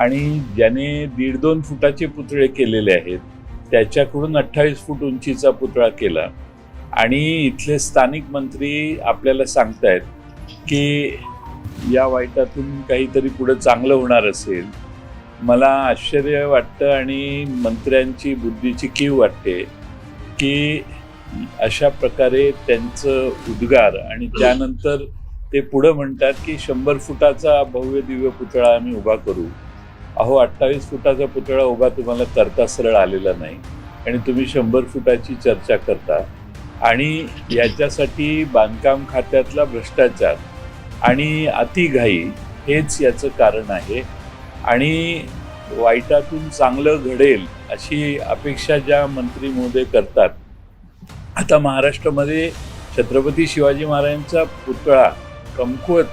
आणि ज्याने दीड दोन फुटाचे पुतळे केलेले आहेत त्याच्याकडून अठ्ठावीस फूट उंचीचा पुतळा केला. आणि इथले स्थानिक मंत्री आपल्याला सांगतायत की या वाईटातून काहीतरी पुढं चांगलं होणार असेल. मला आश्चर्य वाटतं आणि मंत्र्यांची बुद्धीची कीव वाटते की अशा प्रकारे त्यांचं उद्गार आणि त्यानंतर ते पुढं म्हणतात की शंभर फुटाचा भव्य दिव्य पुतळा आम्ही उभा करू. अहो अठ्ठावीस फुटाचा पुतळा उभा तुम्हाला करता सरळ आलेला नाही. आणि तुम्ही शंभर फुटाची चर्चा करता. आणि याच्यासाठी बांधकाम खात्यातला भ्रष्टाचार आणि अतिघाई हेच याचं कारण आहे. आणि वाईटातून चांगलं घडेल अशी अपेक्षा ज्या मंत्री महोदय करतात. आता महाराष्ट्रामध्ये छत्रपती शिवाजी महाराजांचा पुतळा कमकुवत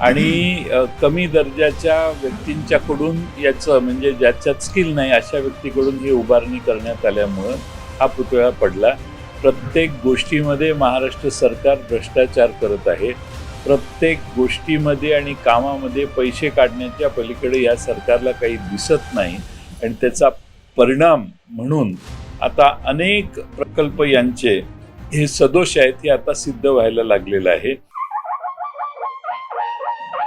आणि कमी दर्जाच्या व्यक्तींच्याकडून याचं म्हणजे ज्याच्यात स्किल नाही अशा व्यक्तीकडून ही उभारणी करण्यात आल्यामुळं हा पुतळा पडला. प्रत्येक गोष्टीमध्ये महाराष्ट्र सरकार भ्रष्टाचार करत आहे. प्रत्येक गोष्टीमध्ये आणि कामामध्ये पैसे काढण्याच्या पलीकडे या सरकारला काही दिसत नाही. आणि त्याचा परिणाम म्हणून आता अनेक प्रकल्प यांचे हे सदोष आहेत हे आता सिद्ध व्हायला लागलेलं आहे.